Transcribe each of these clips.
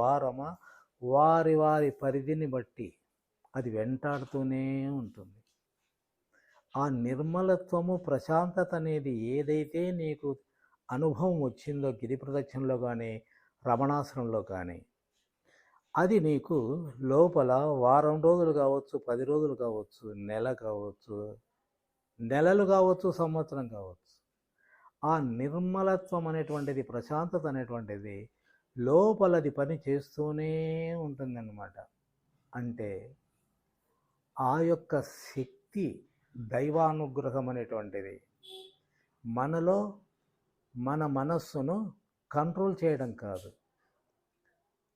వారమా? వారి వారి పరిధిని బట్టి అది వెంటాడుతూనే ఉంటుంది. ఆ నిర్మలత్వము ప్రశాంతత అనేది ఏదైతే నీకు అనుభవం వచ్చిందో గిరి ప్రదక్షిణలో కానీ రమణాసనంలో కానీ అది నీకు లోపల వారం రోజులు కావచ్చు పది రోజులు కావచ్చు నెల కావచ్చు నెలలు కావచ్చు సంవత్సరం కావచ్చు ఆ నిర్మలత్వం అనేటువంటిది ప్రశాంతత అనేటువంటిది లోపలది పని చేస్తూనే ఉంటుందన్నమాట. అంటే ఆ యొక్క శక్తి దైవానుగ్రహం అనేటువంటిది. మనలో మన మనస్సును కంట్రోల్ చేయడం కాదు.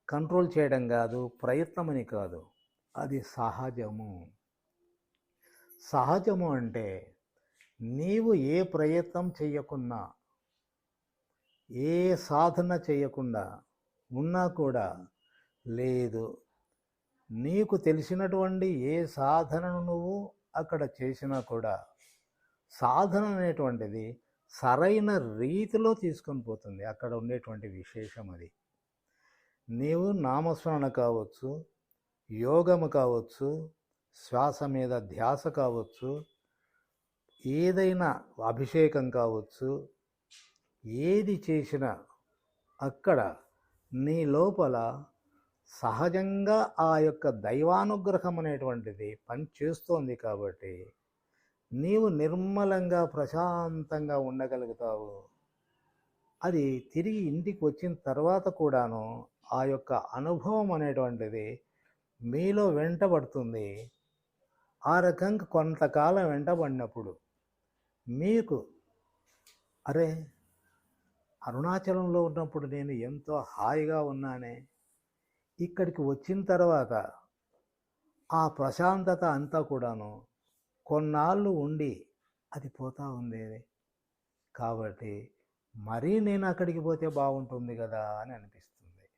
కంట్రోల్ చేయడం కాదు ప్రయత్నమని కాదు. అది సహజము. సహజము అంటే నీవు ఏ ప్రయత్నం చేయకున్నా ఏ సాధన చేయకుండా ఉన్నా కూడా లేదు. నీకు తెలిసినటువంటి ఏ సాధనను నువ్వు అక్కడ చేసినా కూడా సాధన అనేటువంటిది సరైన రీతిలో తీసుకొని పోతుంది. అక్కడ ఉండేటువంటి విశేషం అది. నీవు నామస్మరణ కావచ్చు యోగము కావచ్చు శ్వాస మీద ధ్యాస కావచ్చు ఏదైనా అభిషేకం కావచ్చు ఏది చేసినా అక్కడ నీ లోపల సహజంగా ఆ యొక్క దైవానుగ్రహం అనేటువంటిది పనిచేస్తోంది కాబట్టి నీవు నిర్మలంగా ప్రశాంతంగా ఉండగలుగుతావు. అది తిరిగి ఇంటికి వచ్చిన తర్వాత కూడాను ఆ యొక్క అనుభవం అనేటువంటిది మీలో వెంటబడుతుంది. ఆ రకంగా కొంతకాలం వెంటబడినప్పుడు మీకు అరే అరుణాచలంలో ఉన్నప్పుడు నేను ఎంతో హాయిగా ఉన్నానే. ఇక్కడికి వచ్చిన తర్వాత ఆ ప్రశాంతత అంతా కూడాను కొన్నాళ్ళు ఉండి అది పోతా ఉంది కాబట్టి మరీ నేను అక్కడికి పోతే బాగుంటుంది కదా అని అనిపిస్తుంది.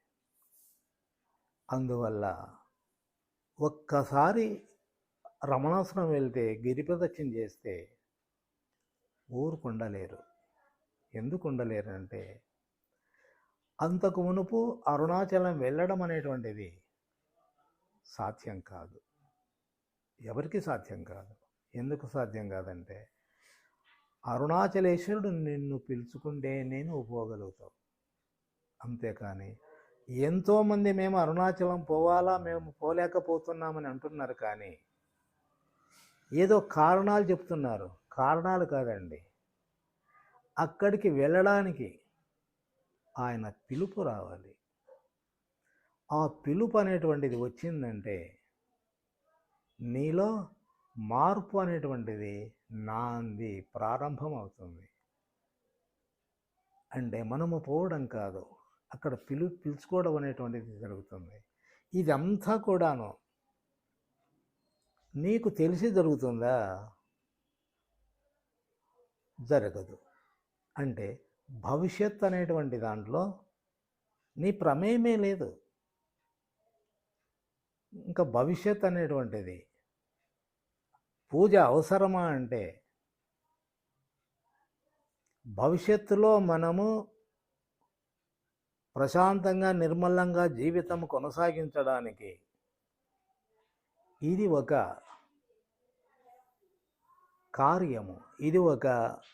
అందువల్ల ఒక్కసారి రమణాసనం వెళ్తే గిరి ప్రదక్షిణ చేస్తే ఊరుకుండలేరు. ఎందుకు ఉండలేరు అంటే అంతకు మునుపు అరుణాచలం వెళ్ళడం అనేటువంటిది సాధ్యం కాదు. ఎవరికి సాధ్యం కాదు? ఎందుకు సాధ్యం కాదంటే అరుణాచలేశ్వరుడు నిన్ను పిలుచుకుంటే నేను పోగలుగుతావు అంతేకాని ఎంతోమంది మేము అరుణాచలం పోవాలా మేము పోలేకపోతున్నామని అంటున్నారు కానీ ఏదో కారణాలు చెప్తున్నారు. కారణాలు కాదండి. అక్కడికి వెళ్ళడానికి ఆయన పిలుపు రావాలి. ఆ పిలుపు అనేటువంటిది వచ్చిందంటే నీలో మార్పు అనేటువంటిది నాంది ప్రారంభం అవుతుంది అంటే మనము పోవడం కాదు అక్కడ పిలు పిలుచుకోవడం అనేటువంటిది జరుగుతుంది. ఇదంతా కూడాను నీకు తెలిసి జరుగుతుందా? జరగదు. అంటే భవిష్యత్ అనేటువంటి దాంట్లో నీ ప్రమేయమే లేదు. ఇంకా భవిష్యత్ అనేటువంటిది పూజ అవసరమా అంటే భవిష్యత్తులో మనము ప్రశాంతంగా నిర్మలంగా జీవితం కొనసాగించడానికి ఇది ఒక కార్యము. ఇది ఒక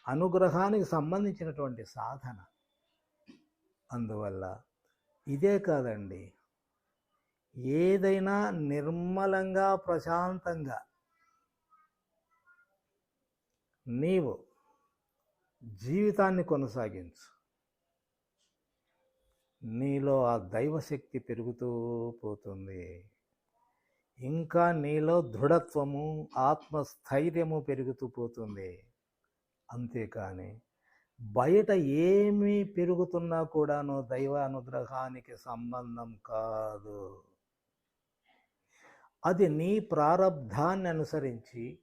అనుగ్రహానికి సంబంధించినటువంటి సాధన. అందువల్ల ఇదే కాదండి. ఏదైనా నిర్మలంగా ప్రశాంతంగా నీవు జీవితాన్ని కొనసాగించు. నీలో ఆ దైవశక్తి పెరుగుతూ పోతుంది. ఇంకా నీలో దృఢత్వము ఆత్మస్థైర్యము పెరుగుతూ పోతుంది. అంతేకాని బయట ఏమి పెరుగుతున్నా కూడాను దైవ అనుగ్రహానికి సంబంధం కాదు. అది నీ ప్రారబ్ధాన్ని అనుసరించి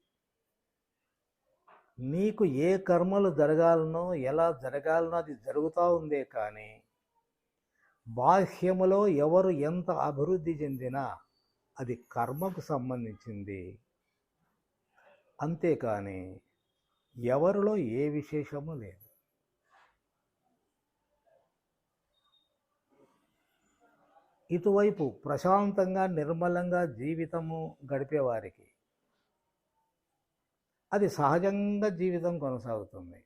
నీకు ఏ కర్మలు జరగాలనో ఎలా జరగాలనో అది జరుగుతూ ఉందే కానీ బాహ్యములో ఎవరు ఎంత అభివృద్ధి చెందినా అది కర్మకు సంబంధించింది. అంతేకాని ఎవరిలో ఏ విశేషము లేదు. ఇటువైపు ప్రశాంతంగా నిర్మలంగా జీవితము గడిపేవారికి అది సహజంగా జీవితం కొనసాగుతుంది.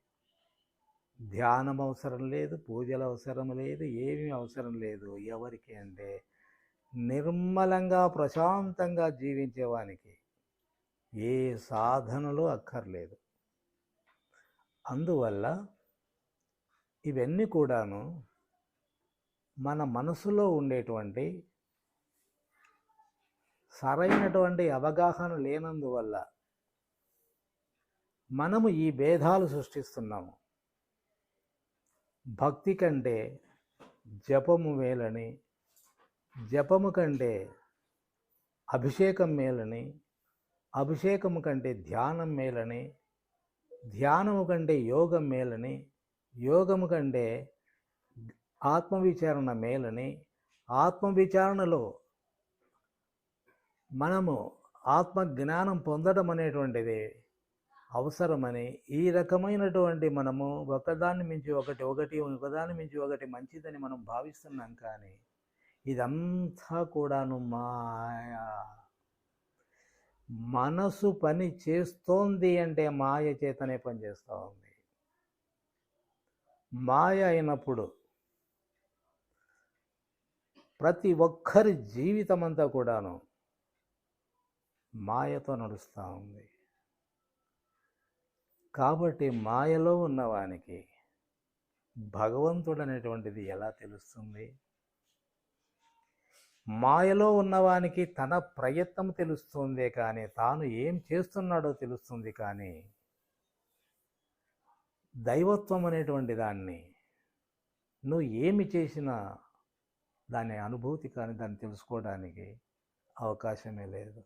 ధ్యానం అవసరం లేదు పూజలు అవసరం లేదు ఏమీ అవసరం లేదు. ఎవరికి అంటే నిర్మలంగా ప్రశాంతంగా జీవించేవానికి ఏ సాధనలు అక్కర్లేదు. అందువల్ల ఇవన్నీ కూడాను మన మనసులో ఉండేటువంటి సరైనటువంటి అవగాహన లేనందువల్ల మనము ఈ భేదాలు సృష్టిస్తున్నాము. భక్తి కంటే జపము మేలని జపము కంటే అభిషేకం మేలని అభిషేకము కంటే ధ్యానం మేలని ధ్యానము కంటే యోగం మేలని యోగము కంటే ఆత్మవిచారణ మేలని ఆత్మవిచారణలో మనము ఆత్మ జ్ఞానం పొందడం అనేటువంటిది అవసరమని ఈ రకమైనటువంటి మనము ఒకదాన్ని మించి ఒకటి ఒకటి ఒకదాన్ని మించి ఒకటి మంచిదని మనం భావిస్తున్నాం కానీ ఇదంతా కూడాను మాయ మనసు పని చేస్తోంది అంటే మాయ చేతనే పని చేస్తూ ఉంది. మాయ అయినప్పుడు ప్రతి ఒక్కరి జీవితం అంతా కూడాను మాయతో నడుస్తూ ఉంది. కాబట్టి మాయలో ఉన్నవానికి భగవంతుడు అనేటువంటిది ఎలా తెలుస్తుంది? మాయలో ఉన్నవానికి తన ప్రయత్నం తెలుస్తుంది కానీ తాను ఏం చేస్తున్నాడో తెలుస్తుంది కానీ దైవత్వం అనేటువంటి దాన్ని నువ్వు ఏమి చేసినా దాని అనుభూతి కానీ దాన్ని తెలుసుకోవడానికి అవకాశమే లేదు.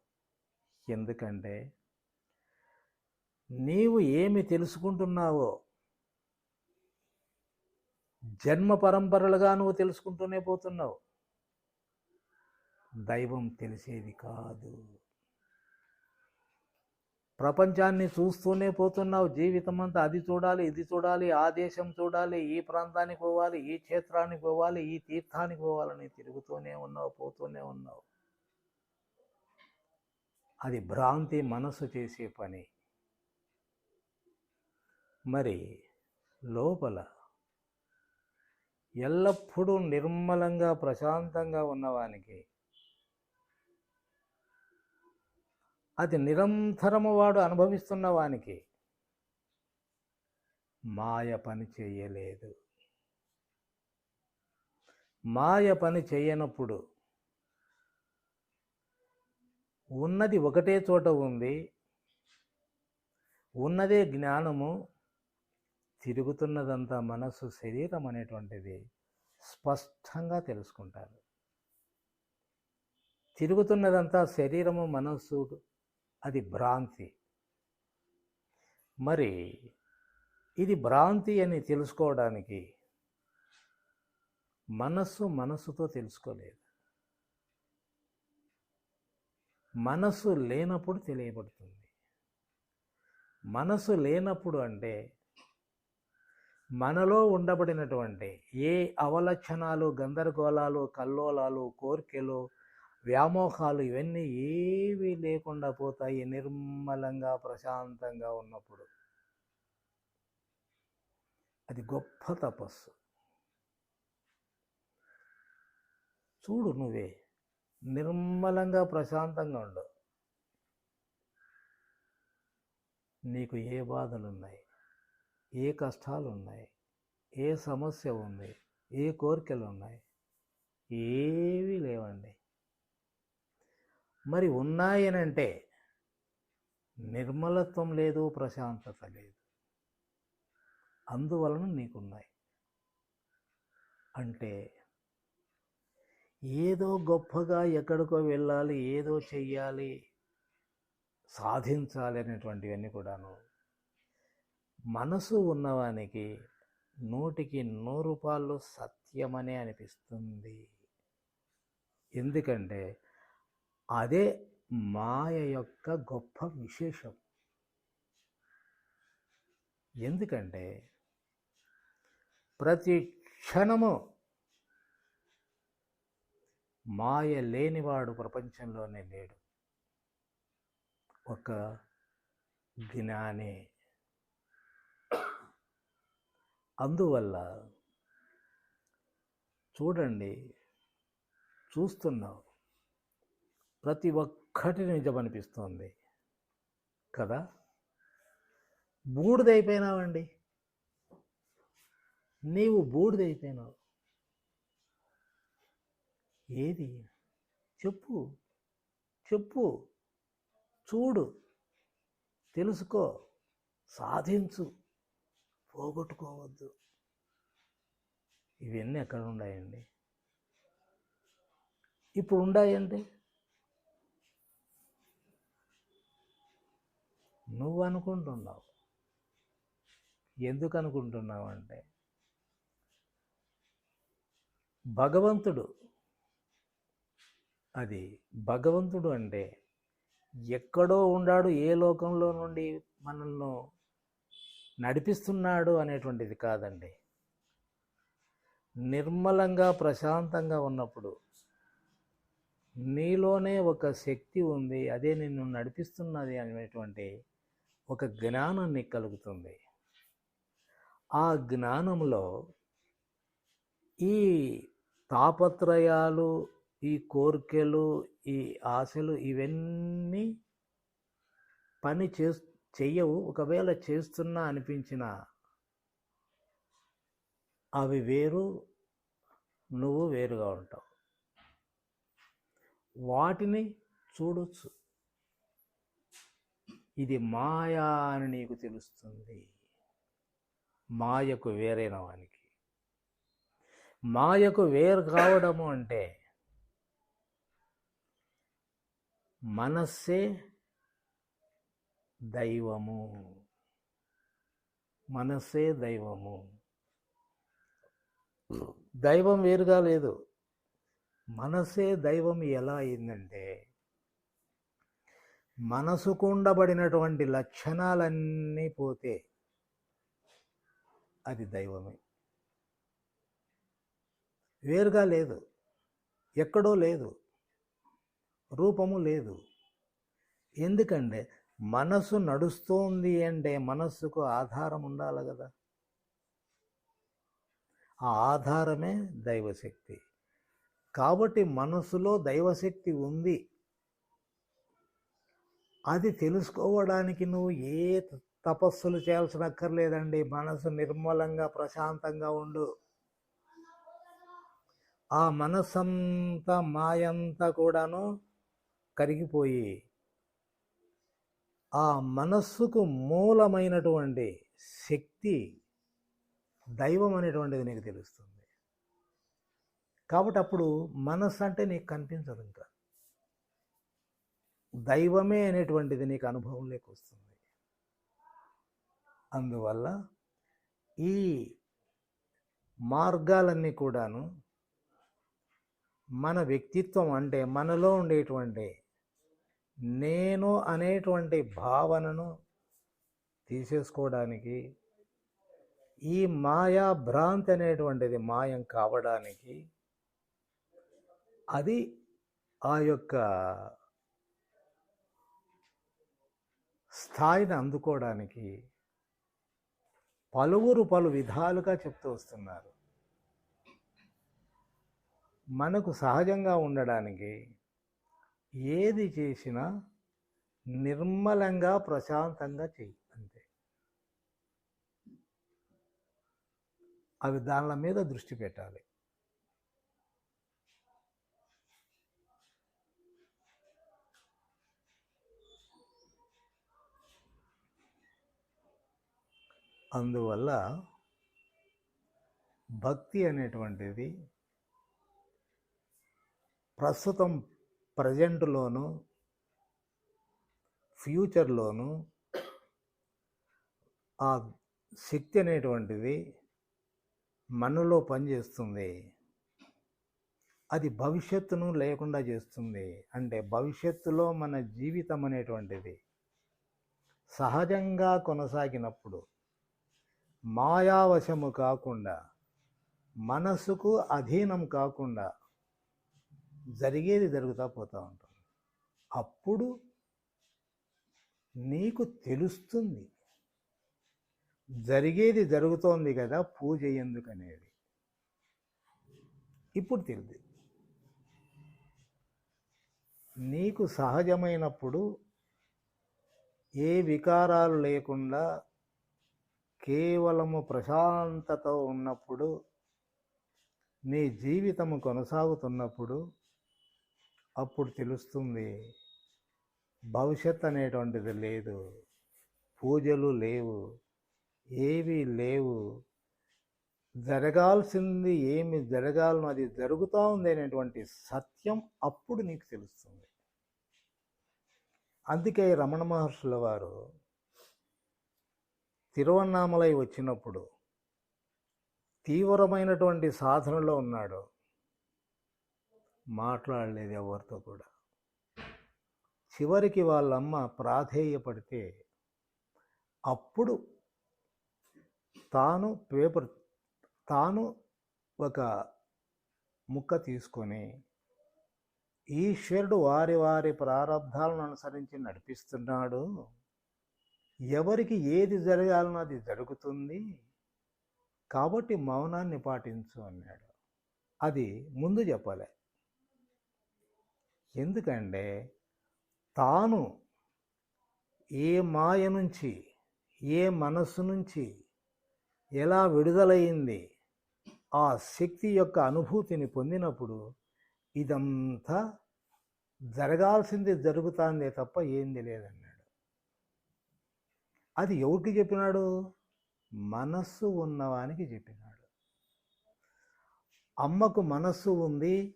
ఎందుకంటే నీవు ఏమి తెలుసుకుంటున్నావో జన్మ పరంపరలుగా నువ్వు తెలుసుకుంటూనే పోతున్నావు. దైవం తెలిసేది కాదు. ప్రపంచాన్ని చూస్తూనే పోతున్నావు. జీవితం అంతా అది చూడాలి ఇది చూడాలి ఆ దేశం చూడాలి ఈ ప్రాంతానికి పోవాలి ఈ క్షేత్రానికి పోవాలి ఈ తీర్థానికి పోవాలని తిరుగుతూనే ఉన్నావు పోతూనే ఉన్నావు. అది భ్రాంతి మనసు చేసే పని. మరి లోపల ఎల్లప్పుడూ నిర్మలంగా ప్రశాంతంగా ఉన్నవానికి అది నిరంతరము వాడు అనుభవిస్తున్న వానికి మాయ పని చేయలేదు. మాయ పని చేయనప్పుడు ఉన్నది ఒకటే చోట ఉంది ఉన్నదే జ్ఞానము తిరుగుతున్నదంతా మనస్సు శరీరం అనేటువంటిది స్పష్టంగా తెలుసుకుంటారు. తిరుగుతున్నదంతా శరీరము మనస్సు అది భ్రాంతి. మరి ఇది భ్రాంతి అని తెలుసుకోవడానికి మనస్సు మనస్సుతో తెలుసుకోలేదు. మనస్సు లేనప్పుడు తెలియబడుతుంది. మనసు లేనప్పుడు అంటే మనలో ఉండబడినటువంటి ఏ అవలక్షణాలు గందరగోళాలు కల్లోలాలు కోరికలు వ్యామోహాలు ఇవన్నీ ఏవి లేకుండా పోతాయి నిర్మలంగా ప్రశాంతంగా ఉన్నప్పుడు. అది గొప్ప తపస్సు. చూడు నువ్వే నిర్మలంగా ప్రశాంతంగా ఉండు. నీకు ఏ బాధలు ఉన్నాయి ఏ కష్టాలు ఉన్నాయి ఏ సమస్య ఉంది? ఏ కోరికలు ఉన్నాయి ఏవి లేవండి. మరి ఉన్నాయనంటే నిర్మలత్వం లేదు ప్రశాంతత లేదు. అందువలన నీకున్నాయి. అంటే ఏదో గొప్పగా ఎక్కడికో వెళ్ళాలి ఏదో చెయ్యాలి సాధించాలి అనేటువంటివన్నీ కూడాను మనసు ఉన్నవానికి నూటికి నూరు రూపాయలు సత్యమనే అనిపిస్తుంది. ఎందుకంటే అదే మాయ యొక్క గొప్ప విశేషం. ఎందుకంటే ప్రతి క్షణము మాయ లేనివాడు ప్రపంచంలోనే లేడు. ఒక జ్ఞానే. అందువల్ల చూడండి చూస్తున్నావు. ప్రతి ఒక్కటి నిజమనిపిస్తోంది. కదా? బూడిదైపోయినావండి. నీవు బూడిదైపోయినావు. ఏది? చెప్పు. చెప్పు. చూడు. తెలుసుకో. సాధించు. పోగొట్టుకోవద్దు. ఇవన్నీ ఎక్కడ ఉన్నాయండి ఇప్పుడు ఉన్నాయంటే నువ్వు అనుకుంటున్నావు ఎందుకు అనుకుంటున్నావు అంటే భగవంతుడు అది భగవంతుడు అంటే ఎక్కడో ఉండాడు ఏ లోకంలో నుండి మనల్ని నడిపిస్తున్నాడు అనేటువంటిది కాదండి. నిర్మలంగా ప్రశాంతంగా ఉన్నప్పుడు నీలోనే ఒక శక్తి ఉంది అదే నిన్ను నడిపిస్తున్నది అనేటువంటి ఒక జ్ఞానాన్ని కలుగుతుంది. ఆ జ్ఞానంలో ఈ తాపత్రయాలు ఈ కోరికలు ఈ ఆశలు ఇవన్నీ పని చే చెయ్యవు. ఒకవేళ చేస్తున్నా అనిపించిన అవి వేరు నువ్వు వేరుగా ఉంటావు. వాటిని చూడొచ్చు. ఇది మాయా అని నీకు తెలుస్తుంది. మాయకు వేరైన వానికి. మాయకు వేరు కావడము అంటే మనస్సే దైవము. మనస్సే దైవము. దైవం వేరుగా లేదు. మనసే దైవం ఎలా అయిందంటే మనసుకు ఉండబడినటువంటి లక్షణాలన్నీ పోతే అది దైవమే. వేరుగా లేదు. ఎక్కడో లేదు. రూపము లేదు. ఎందుకంటే మనసు నడుస్తోంది అంటే మనస్సుకు ఆధారం ఉండాలి కదా. ఆ ఆధారమే దైవశక్తి. కాబట్టి మనసులో దైవశక్తి ఉంది. అది తెలుసుకోవడానికి నువ్వు ఏ తపస్సులు చేయాల్సిన అక్కర్లేదండి మనసు నిర్మలంగా ప్రశాంతంగా ఉండు. ఆ మనసంతా మాయంతా కూడాను కరిగిపోయి ఆ మనస్సుకు మూలమైనటువంటి శక్తి దైవం అనేటువంటిది నీకు తెలుస్తుంది. కాబట్టి అప్పుడు మనస్సు అంటే నీకు కనిపించదు ఇంకా. దైవమే అనేటువంటిది నీకు అనుభవంలోకి వస్తుంది అందువల్ల ఈ మార్గాలన్నీ కూడాను మన వ్యక్తిత్వం అంటే మనలో ఉండేటువంటి నేను అనేటువంటి భావనను తీసేసుకోవడానికి ఈ మాయా భ్రాంతి అనేటువంటిది మాయం కావడానికి అది ఆ యొక్క స్థాయిని అందుకోవడానికి పలువురు పలు విధాలుగా చెప్తూ వస్తున్నారు. మనకు సహజంగా ఉండడానికి ఏది చేసినా నిర్మలంగా ప్రశాంతంగా చెయ్యి అంతే. అవి దానిల మీద దృష్టి పెట్టాలి. అందువల్ల భక్తి అనేటువంటిది ప్రస్తుతం ప్రజెంట్లోను ఫ్యూచర్లోను ఆ శక్తి అనేటువంటిది మనలో పనిచేస్తుంది. అది భవిష్యత్తును లేకుండా చేస్తుంది. అంటే భవిష్యత్తులో మన జీవితం అనేటువంటిది సహజంగా కొనసాగినప్పుడు మాయావశము కాకుండా మనసుకు అధీనం కాకుండా జరిగేది జరుగుతూ పోతూ ఉంటుంది. అప్పుడు నీకు తెలుస్తుంది. జరిగేది జరుగుతోంది కదా పూజ ఎందుకనేది. ఇప్పుడు తెలియదు. నీకు సహజమైనప్పుడు ఏ వికారాలు లేకుండా కేవలము ప్రశాంతత ఉన్నప్పుడు నీ జీవితము కొనసాగుతున్నప్పుడు అప్పుడు తెలుస్తుంది భవిష్యత్ అనేటువంటిది లేదు పూజలు లేవు ఏవి లేవు జరగాల్సింది ఏమి జరగాలనో అది జరుగుతూ ఉంది అనేటువంటి సత్యం అప్పుడు నీకు తెలుస్తుంది. అందుకే రమణ మహర్షుల వారు తిరువన్నామలై వచ్చినప్పుడు తీవ్రమైనటువంటి సాధనలో ఉన్నాడు. మాట్లాడలేదు ఎవరితో కూడా. చివరికి వాళ్ళమ్మ ప్రాధేయపడితే అప్పుడు తాను పేపర్ తాను ఒక ముక్క తీసుకొని ఈశ్వరుడు వారి వారి ప్రారంధాలను అనుసరించి నడిపిస్తున్నాడు. ఎవరికి ఏది జరగాలనో అది జరుగుతుంది. కాబట్టి మౌనాన్ని పాటించు అన్నాడు. అది ముందు చెప్పలే. ఎందుకంటే తాను ఏ మాయ నుంచి ఏ మనస్సు నుంచి ఎలా విడుదలైంది ఆ శక్తి యొక్క అనుభూతిని పొందినప్పుడు ఇదంతా జరగాల్సింది జరుగుతాందే తప్ప ఏంది లేదండి. అది ఎవరికి చెప్పినాడు? మనస్సు ఉన్నవానికి చెప్పినాడు. అమ్మకు మనస్సు ఉంది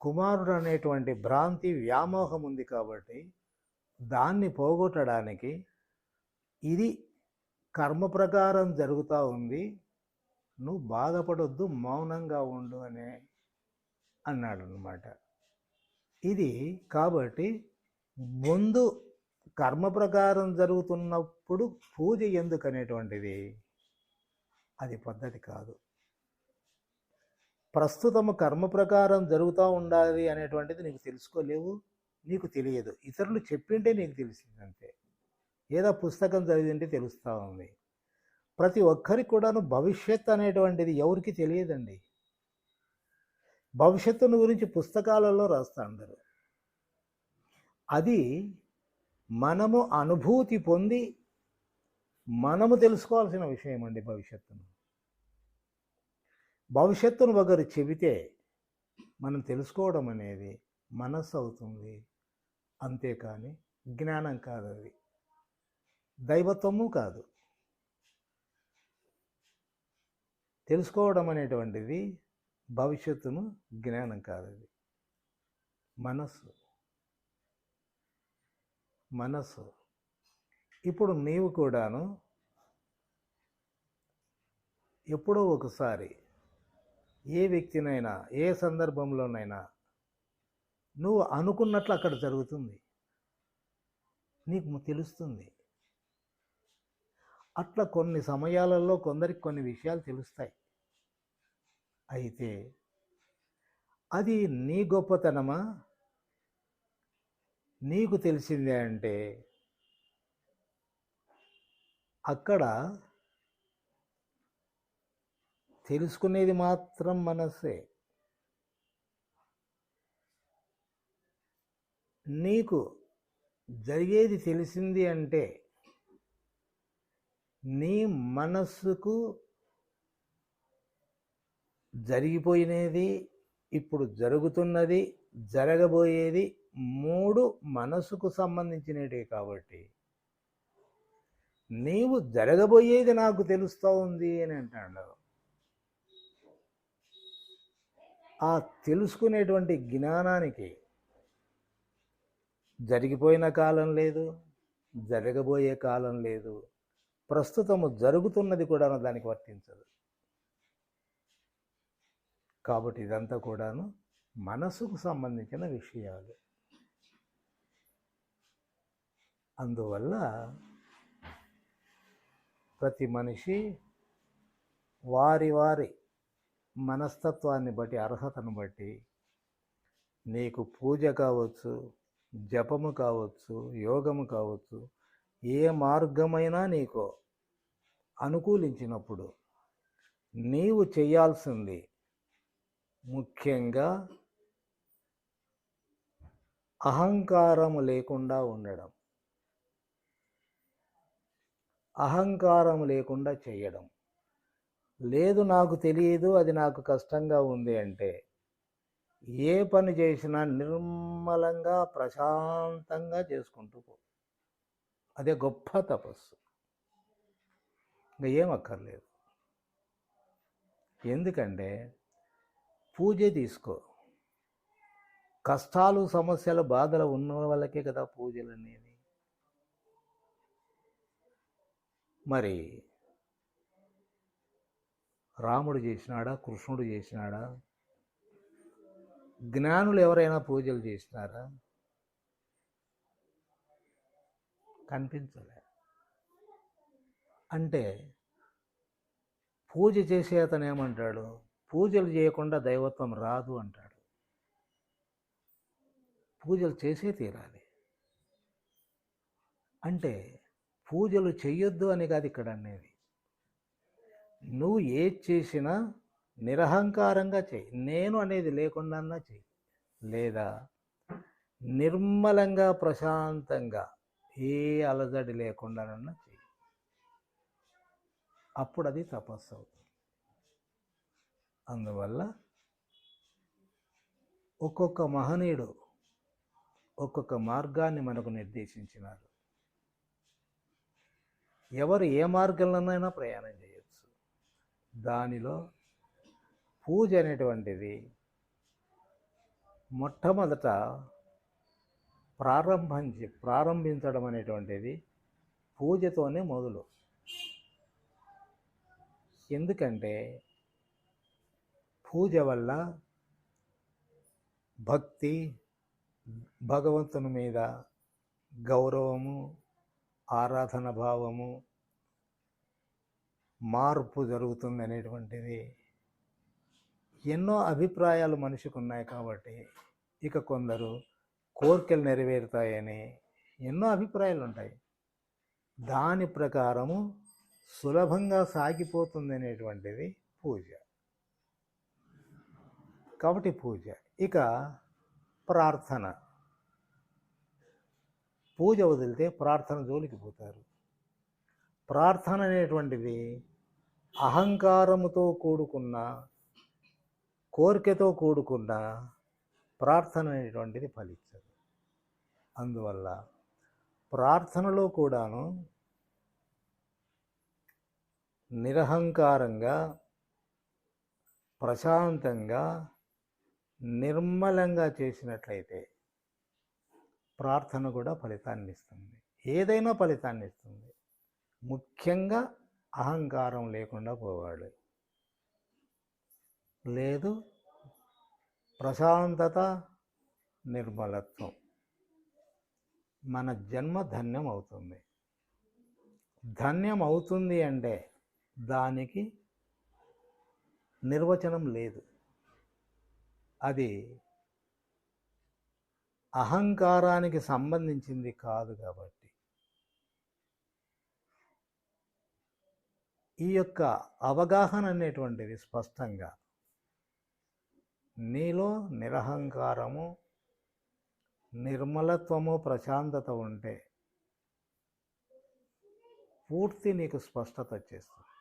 కుమారుడు అనేటువంటి భ్రాంతి వ్యామోహం ఉంది కాబట్టి దాన్ని పోగొట్టడానికి ఇది కర్మ ప్రకారం జరుగుతూ ఉంది. నువ్వు బాధపడొద్దు మౌనంగా ఉండు అనే అన్నాడు అనమాట ఇది కాబట్టి ముందు కర్మ ప్రకారం జరుగుతున్న ఎప్పుడు పూజ ఎందుకు అనేటువంటిది అది పద్ధతి కాదు. ప్రస్తుతము కర్మ ప్రకారం జరుగుతూ ఉండాలి అనేటువంటిది నీకు తెలుసుకోలేవు నీకు తెలియదు. ఇతరులు చెప్పింటే నీకు తెలిసింది అంతే. ఏదో పుస్తకం చదివింటే తెలుస్తూ ఉంది. ప్రతి ఒక్కరికి కూడాను భవిష్యత్ అనేటువంటిది ఎవరికి తెలియదండి. భవిష్యత్తును గురించి పుస్తకాలలో రాస్తా అందరు. అది మనము అనుభూతి పొంది మనము తెలుసుకోవాల్సిన విషయం అండి భవిష్యత్తును. భవిష్యత్తును ఒకరు చెబితే మనం తెలుసుకోవడం అనేది మనస్సు అవుతుంది. అంతేకాని జ్ఞానం కాదు అది. దైవత్వము కాదు. తెలుసుకోవడం అనేటువంటిది భవిష్యత్తును జ్ఞానం కాదు అది. మనస్సు. మనస్సు. ఇప్పుడు నీవు కూడాను ఎప్పుడో ఒకసారి ఏ వ్యక్తినైనా ఏ సందర్భంలోనైనా నువ్వు అనుకున్నట్లు అక్కడ జరుగుతుంది. నీకు తెలుస్తుంది. అట్లా కొన్ని సమయాలలో కొందరికి కొన్ని విషయాలు తెలుస్తాయి. అయితే అది నీ గొప్పతనమా? నీకు తెలిసిందే అంటే అక్కడ తెలుసుకునేది మాత్రం మనస్సే. నీకు జరిగేది తెలిసింది అంటే నీ మనస్సుకు జరిగిపోయినది ఇప్పుడు జరుగుతున్నది జరగబోయేది మూడు మనసుకు సంబంధించినవి కాబట్టి. నీవు జరగబోయేది నాకు తెలుస్తూ ఉంది అని అంటాడు. ఆ తెలుసుకునేటువంటి జ్ఞానానికి జరిగిపోయిన కాలం లేదు జరగబోయే కాలం లేదు ప్రస్తుతము జరుగుతున్నది కూడా దానికి వర్తించదు. కాబట్టి ఇదంతా కూడాను మనసుకు సంబంధించిన విషయాలు. అందువల్ల ప్రతి మనిషి వారి వారి మనస్తత్వాన్ని బట్టి అర్హతను బట్టి నీకు పూజ కావచ్చు జపము కావచ్చు యోగము కావచ్చు ఏ మార్గమైనా నీకు అనుకూలించినప్పుడు నీవు చేయాల్సింది ముఖ్యంగా అహంకారము లేకుండా ఉండడం. అహంకారం లేకుండా చేయడం. లేదు నాకు తెలియదు అది నాకు కష్టంగా ఉంది అంటే ఏ పని చేసినా నిర్మలంగా ప్రశాంతంగా చేసుకుంటూ పో. అదే గొప్ప తపస్సు. ఇంకా ఏమక్కర్లేదు ఎందుకంటే పూజ తీసుకో. కష్టాలు సమస్యలు బాధలు ఉన్న వాళ్ళకే కదా పూజలు అనేది మరి రాముడు చేసినాడా? కృష్ణుడు చేసినాడా? జ్ఞానులు ఎవరైనా పూజలు చేసినారా? కనిపించలే. అంటే పూజ చేసే అతను ఏమంటాడు? పూజలు చేయకుండా దైవత్వం రాదు అంటాడు. పూజలు చేసే తీరాలి. అంటే పూజలు చెయ్యొద్దు అని కాదు ఇక్కడ అనేది నువ్వు ఏది చేసినా నిరహంకారంగా చెయ్యి. నేను అనేది లేకుండా చెయ్యి. లేదా నిర్మలంగా ప్రశాంతంగా ఏ అలజడి లేకుండానన్నా చెయ్యి. అప్పుడు అది తపస్సు అవుతుంది. అందువల్ల ఒక్కొక్క మహనీయుడు ఒక్కొక్క మార్గాన్ని మనకు నిర్దేశించినారు. ఎవరు ఏ మార్గంలోనైనా ప్రయాణం చేయొచ్చు. దానిలో పూజ అనేటువంటిది మొట్టమొదట ప్రారంభించి ప్రారంభించడం అనేటువంటిది పూజతోనే మొదలు. ఎందుకంటే పూజ వల్ల భక్తి భగవంతుని మీద గౌరవము ఆరాధన భావము మార్పు జరుగుతుంది అనేటువంటిది ఎన్నో అభిప్రాయాలు మనిషికి ఉన్నాయి కాబట్టి ఇక కొందరు కోరికలు నెరవేరుతాయని ఎన్నో అభిప్రాయాలు ఉంటాయి దాని ప్రకారము సులభంగా సాగిపోతుంది అనేటువంటిది పూజ. కాబట్టి పూజ. ఇక ప్రార్థన. పూజ వదిలితే ప్రార్థన జోలికి పోతారు. ప్రార్థన అనేటువంటిది అహంకారముతో కూడుకున్న కోరికతో కూడుకున్న ప్రార్థన అనేటువంటిది ఫలించదు. అందువల్ల ప్రార్థనలో కూడాను నిరహంకారంగా ప్రశాంతంగా నిర్మలంగా చేసినట్లయితే ప్రార్థన కూడా ఫలితాన్ని ఇస్తుంది ఏదైనా ఫలితాన్ని ఇస్తుంది ముఖ్యంగా అహంకారం లేకుండా పోవాలి. లేదు ప్రశాంతత నిర్మలత్వం. మన జన్మ ధన్యం అవుతుంది ధన్యం అవుతుంది అంటే దానికి నిర్వచనం లేదు. అది అహంకారానికి సంబంధించింది కాదు కాబట్టి. ఈ యొక్క అవగాహన అనేటువంటిది స్పష్టంగా నీలో నిరహంకారము నిర్మలత్వము ప్రశాంతత ఉంటే పూర్తి నీకు స్పష్టత వచ్చేస్తుంది.